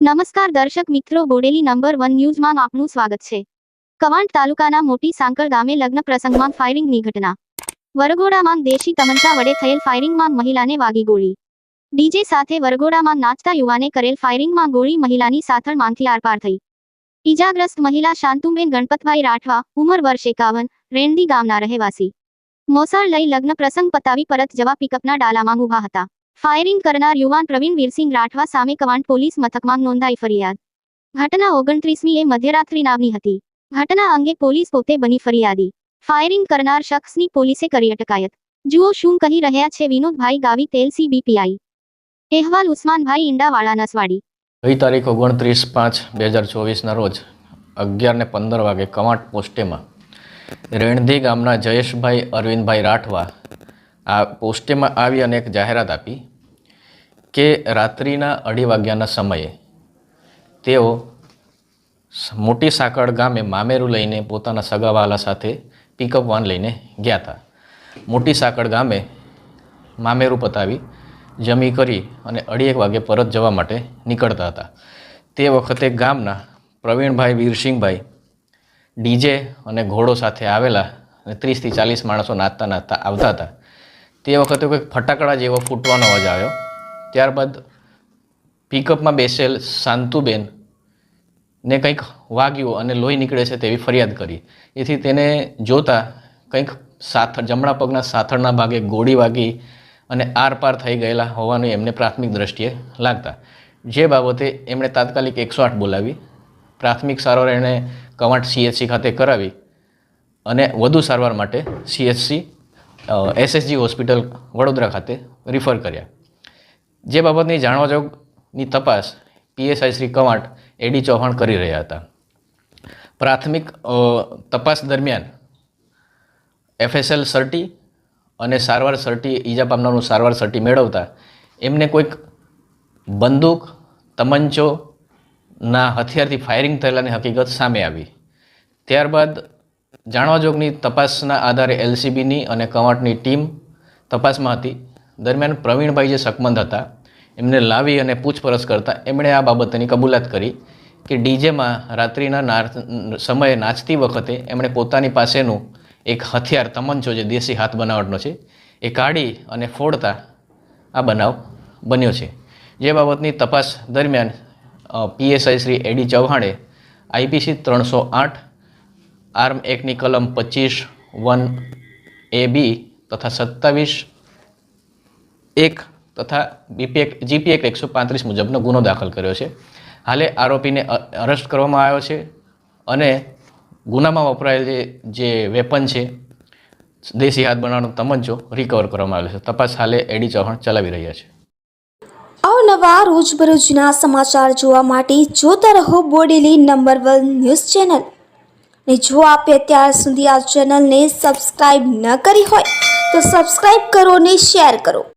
નમસ્કાર દર્શક મિત્રો, બોડેલી નંબર વન ન્યૂઝમાં આપનું સ્વાગત છે. કવાંટ તાલુકાના મોટી સાંકળ ગામે લગ્ન પ્રસંગમાં ફાયરિંગની ઘટના. વરઘોડામાં દેશી તમંચા વડે થયેલ ફાયરિંગમાં મહિલાને વાગી ગોળી. ડીજે સાથે વરઘોડામાં નાચતા યુવાને કરેલ ફાયરિંગમાં ગોળી મહિલાની સાથળમાંથી આરપાર થઈ. ઈજાગ્રસ્ત મહિલા શાંતુબેન ગણપતભાઈ રાઠવા, ઉંમર વર્ષ એકાવન રેણદી ગામના રહેવાસી. મોસાળ લઈ લગ્ન પ્રસંગ પતાવી પરત જવા પિકઅપના ડાલામાં ઊભા હતા. ફાયરિંગ કરનાર યુવાન પ્રવીણ વીરસિંહ રાઠવા સામે કવાંટ પોલીસ મથકમાં નોંધાઈ ફરિયાદ. ઘટના ઓગણત્રીસમી એ મધ્યરાત્રિ નામની હતી. ઘટના અંગે પોલીસ પોતે બની ફરિયાદી. ફાયરિંગ કરનાર શખ્સની પોલીસે કરી અટકાયત. જુઓ શું કહી રહ્યા છે વિનોદભાઈ ગાવી તેલસી બીપીઆઈ અહેવાલ ઉસ્માનભાઈ ઈંડાવાળા નસવાડી. ગઈ તારીખ ઓગણત્રીસ પાંચ બે હજાર ચોવીસના રોજ અગિયાર ને પંદર વાગે કવાંટ પોસ્ટેમાં રેણધી ગામના જયેશભાઈ અરવિંદભાઈ રાઠવા આ પોસ્ટેમાં આવી અને એક જાહેરાત આપી કે રાત્રિના અઢી વાગ્યાના સમયે તેઓ મોટી સાંકળ ગામે મામેરું લઈને પોતાના સગાવાલા સાથે પિકઅપ વાન લઈને ગયા હતા. મોટી સાંકળ ગામે મામેરું પતાવી જમી કરી અને અઢી એક વાગે પરત જવા માટે નીકળતા હતા. તે વખતે ગામના પ્રવીણભાઈ વીરસિંહભાઈ, ડીજે અને ઘોડો સાથે આવેલા અને ત્રીસથી ચાલીસ માણસો નાચતા નાચતા આવતા હતા. તે વખતે કંઈક ફટાકડા જેવો ફૂટવાનો અવાજ આવ્યો. ત્યારબાદ પિકઅપમાં બેસેલ શાંતુબેન ને કંઈક વાગ્યું અને લોહી નીકળે છે તેવી ફરિયાદ કરી. એથી તેને જોતા કંઈક સાથ જમણા પગના સાથળના ભાગે ગોળી વાગી અને આરપાર થઈ ગયેલા હોવાનું એમને પ્રાથમિક દ્રષ્ટિએ લાગતા. જે બાબતે એમણે તાત્કાલિક એકસો આઠ બોલાવી. પ્રાથમિક સારવાર એણે કવાંટ સીએચસી ખાતે કરાવી અને વધુ સારવાર માટે સીએચસી એસએસજી હોસ્પિટલ વડોદરા ખાતે રિફર કર્યા. જે બાબતની જાણવા જોગની તપાસ PSI Shri Kavant A D Chauhan કરી રહ્યા હતા. પ્રાથમિક તપાસ દરમિયાન એફએસએલ સર્ટી અને સારવાર સર્ટી ઈજા પામનારનું સારવાર સર્ટી મેળવતા એમને કોઈક બંદૂક, તમંચો ના હથિયારથી ફાયરિંગ થયેલાની હકીકત સામે આવી. ત્યારબાદ જાણવા જોગની તપાસના આધારે એલસીબીની અને કવાંટની ટીમ તપાસમાં હતી. દરમિયાન પ્રવીણભાઈ જે શકમંદ હતા, એમને લાવી અને પૂછપરછ કરતા એમણે આ બાબતની કબૂલાત કરી કે ડીજેમાં રાત્રિના સમયે નાચતી વખતે એમણે પોતાની પાસેનું એક હથિયાર તમંચો જે દેશી હાથ બનાવટનો છે, એ કાઢી અને ફોડતા આ બનાવ બન્યો છે. જે બાબતની તપાસ દરમિયાન પીએસઆઈ શ્રી એડી ચૌહાણે આઈપીસી ત્રણસો આઠ આર્મ એકની કલમ પચીસ, વન એ બી તથા સત્તાવીસ, એક તથા બીપી એક, જીપી એકસો પાંત્રીસ મુજબનો ગુનો દાખલ કર્યો છે. હાલે આરોપીને અરેસ્ટ કરવામાં આવ્યો છે અને ગુનામાં વપરાયેલ જે વેપન છે, દેશી હાથ બનાવવાનો તમંચો રિકવર કરવામાં આવ્યો છે. તપાસ હાલે એડી ચૌહાણ ચલાવી રહ્યા છે. અવનવા રોજબરોજના સમાચાર જોવા માટે જોતા રહો Bodeli number one news channel. ને જો આપે અત્યાર સુધી આ ચેનલને સબસ્ક્રાઈબ ન કરી હોય, તો સબસ્ક્રાઈબ કરો ને શેર કરો.